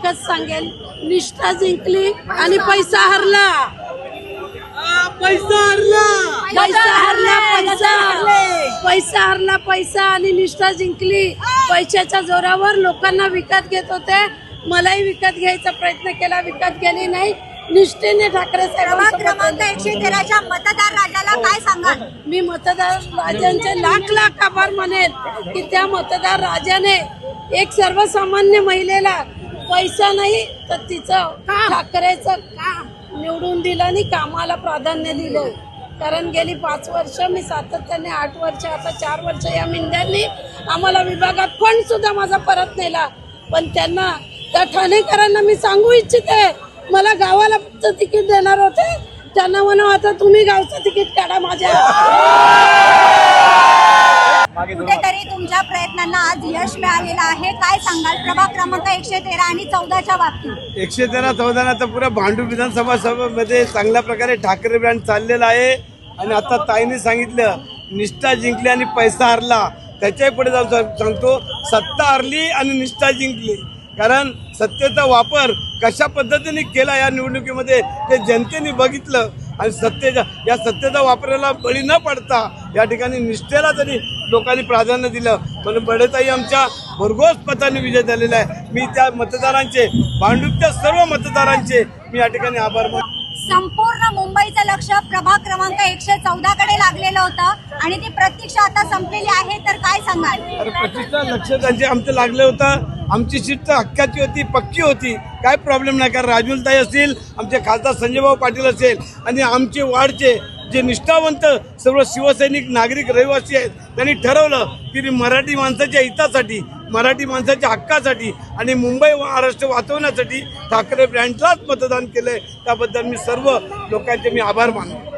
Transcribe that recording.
एकच सांगेल निष्ठा जिंकली आणि पैसा हरला. पैसा हरला. पैसा हरला पैसा पैसा हरला. पैसा आणि निष्ठा जिंकली. पैशाच्या जोरावर लोकांना विकत घेत होते. मलाही विकत घ्यायचा प्रयत्न केला विकत गेली नाही. निष्ठेने ठाकरे प्रभाग क्रमांक साहेबांसोबत एकशे तेराच्या मतदार राजाला काय सांगाल? मी मतदार राजांचे लाख लाख आभार मानेन की त्या मतदार राजाने एक सर्वसामान्य महिलेला पैसा नाही तर तिचं ठाकरेचं निवडून दिलं आणि कामाला प्राधान्य दिलं. कारण गेली पाच वर्ष मी सातत्याने आठ वर्ष आता चार वर्ष या मिंद्यांनी आम्हाला विभागात फंड सुद्धा माझा परत नेला. पण त्यांना त्या ठाणेकरांना मी सांगू इच्छिते मला गावाला फक्त तिकीट देणार होते. त्यांना म्हणा आता तुम्ही गावचं तिकीट काढा माझ्या. आज यश मिळालेलं आहे. काय सांगाल? प्रभाग क्रमांक एकशे तेरा आणि चौदाच्या बाबतीत. एकशे तेरा चौदाचा पुरा भांडू विधानसभा सभेमध्ये चांगल्या प्रकारे ठाकरे ब्रँड चाललेला आहे. आणि आता ताईने सांगितलं निष्ठा जिंकली आणि पैसा हरला. त्याच्याही पुढे जाऊन सांगतो सत्ता हरली आणि निष्ठा जिंकली. कारण सत्तेचा वापर कशा पद्धतीने केला या निवडणुकीमध्ये ते जनतेने बघितलं. आणि सत्तेच्या या सत्तेचा वापराला बळी न पडता या ठिकाणी निष्ठेला तरी लोकांनी प्राधान्य दिलं म्हणून बडेताई आमच्या भरघोस पताने विजय झालेला आहे. मी त्या मतदारांचे भांडूपच्या सर्व मतदारांचे मी या ठिकाणी आभार मानतो संपूर्ण मुंबईचं लक्ष प्रभाग क्रमांक एकशे चौदा कडे लागलेलं होतं आणि ती प्रतीक्षा आता संपलेली आहे तर काय सांगाल? अरे प्रतिष्ठा लक्ष त्यांचे आमचं लागलं होतं. आमची सीट तर हक्काची होती पक्की होती. काय प्रॉब्लेम नाही कारण राजूलताई असतील आमचे खासदार संजयभाऊ पाटील असेल आणि आमचे वार्डचे जे निष्ठावंत सर्व शिवसैनिक नागरिक रहिवासी आहेत त्यांनी ठरवलं की मराठी माणसाच्या हितासाठी मराठी माणसाच्या हक्कासाठी आणि मुंबई महाराष्ट्र वाचवण्यासाठी ठाकरे ब्रँडलाच मतदान केलंय. त्याबद्दल मी सर्व लोकांचे मी आभार मानतो.